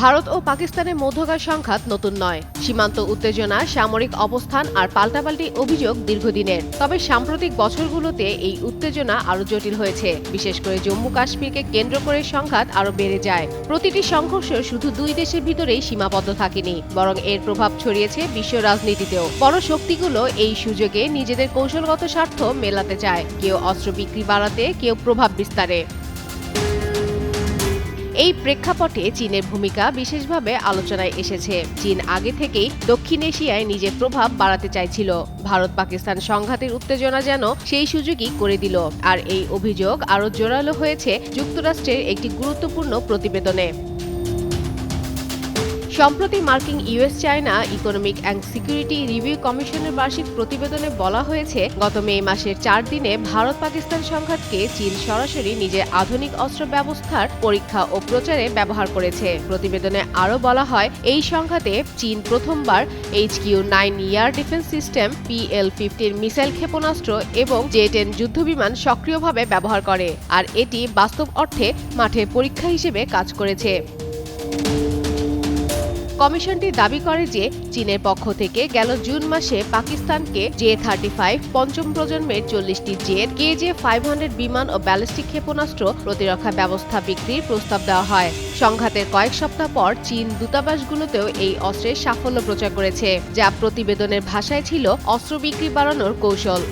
ভারত ও পাকিস্তানের মধ্যকার সংঘাত নতুন নয়। সীমান্ত উত্তেজনা, সামরিক অবস্থান আর পাল্টাপাল্টি অভিযোগ দীর্ঘদিনের। তবে সাম্প্রতিক বছরগুলোতে এই উত্তেজনা আরও জটিল হয়েছে। বিশেষ করে জম্মু কাশ্মীরকে কেন্দ্র করে সংঘাত আরও বেড়ে যায়। প্রতিটি সংঘর্ষ শুধু দুই দেশের ভিতরেই সীমাবদ্ধ থাকেনি, বরং এর প্রভাব ছড়িয়েছে বিশ্ব রাজনীতিতেও। বড় শক্তিগুলো এই সুযোগে নিজেদের কৌশলগত স্বার্থ মেলাতে চায়। কেউ অস্ত্র বিক্রি বাড়াতে, কেউ প্রভাব বিস্তারে। এই প্রেক্ষাপটে চীনের ভূমিকা বিশেষভাবে আলোচনায় এসেছে। চীন আগে থেকেই দক্ষিণ এশিয়ায় নিজের প্রভাব বাড়াতে চাইছিল। ভারত পাকিস্তান সংঘাতের উত্তেজনা যেন সেই সুযোগই করে দিল। আর এই অভিযোগ আরও জোরালো হয়েছে যুক্তরাষ্ট্রের একটি গুরুত্বপূর্ণ প্রতিবেদনে। সম্প্রতি মার্কিন US China economic and security review কমিশনের বার্ষিক প্রতিবেদনে বলা হয়েছে, গত মে মাসের চার দিনে ভারত পাকিস্তান সংঘাতকে চীন সরাসরি নিজের আধুনিক অস্ত্র ব্যবস্থার পরীক্ষা ও প্রচারে ব্যবহার করেছে। প্রতিবেদনে আরও বলা হয়, এই সংঘাতে চীন প্রথমবার H Q nine air defence system, PL fifteen missile ক্ষেপণাস্ত্র এবং জে টেন যুদ্ধবিমান সক্রিয়ভাবে ব্যবহার করে, আর এটি বাস্তব অর্থে মাঠে পরীক্ষা হিসেবে কাজ করেছে। কমিশনটি দাবি করে যে চীনের পক্ষ থেকে গেল জুন মাসে পাকিস্তানকে জে থার্টি ফাইভ পঞ্চম প্রজন্মের চল্লিশটি jet K J five hundred বিমান ও ব্যালিস্টিক ক্ষেপণাস্ত্র প্রতিরক্ষা ব্যবস্থা বিক্রির প্রস্তাব দেওয়া হয়। সংঘাতের কয়েক সপ্তাহ পর চীন দূতাবাসগুলোতেও এই অস্ত্রের সাফল্য প্রচার করেছে, যা প্রতিবেদনের ভাষায় ছিল অস্ত্র বিক্রি বাড়ানোর কৌশল।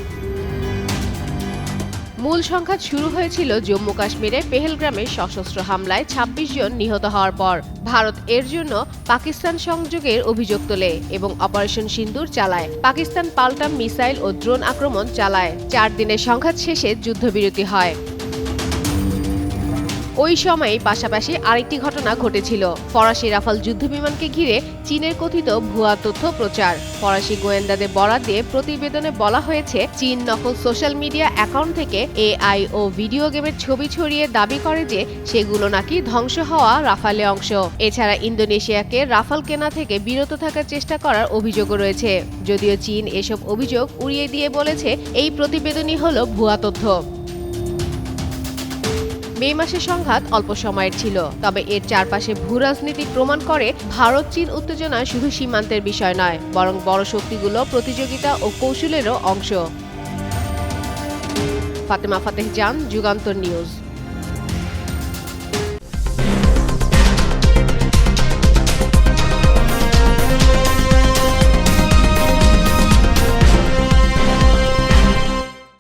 মূল সংঘাত শুরু হয়েছিল জম্মু কাশ্মীরে পেহেলগ্রামে সশস্ত্র হামলায় ২৬ জন নিহত হওয়ার পর। ভারত এর জন্য পাকিস্তান সংযোগের অভিযোগ তোলে এবং অপারেশন সিন্দুর চালায়। পাকিস্তান পাল্টা মিসাইল ও ড্রোন আক্রমণ চালায়। চার দিনের সংঘাত শেষে যুদ্ধবিরতি হয়। ওই সময়ে পাশাপাশি আরেকটি ঘটনা ঘটেছিল। ফরাসি রাফাল যুদ্ধবিমানকে ঘিরে চীনের কথিত ভুয়া তথ্য প্রচার। ফরাসি গোয়েন্দাদের বরাদ দিয়ে প্রতিবেদনে বলা হয়েছে, চীন নকল সোশ্যাল মিডিয়া অ্যাকাউন্ট থেকে এআই ও ভিডিও গেমের ছবি ছড়িয়ে দাবি করে যে সেগুলো নাকি ধ্বংস হওয়া রাফালে অংশ। এছাড়া ইন্দোনেশিয়াকে রাফাল কেনা থেকে বিরত থাকার চেষ্টা করার অভিযোগও রয়েছে। যদিও চীন এসব অভিযোগ উড়িয়ে দিয়ে বলেছে, এই প্রতিবেদনই হল ভুয়া তথ্য। মে মাসের সংঘাত অল্প সময়ের ছিল। তবে এর চারপাশে ভূ রাজনীতি প্রমাণ করে ভারত, চীন উত্তেজনা শুধু সীমান্তের বিষয় নয়, বরং বড় শক্তিগুলো প্রতিযোগিতা ও কৌশলেরও অংশ। ফাতেমা ফাতেহ জান, যুগান্তর নিউজ।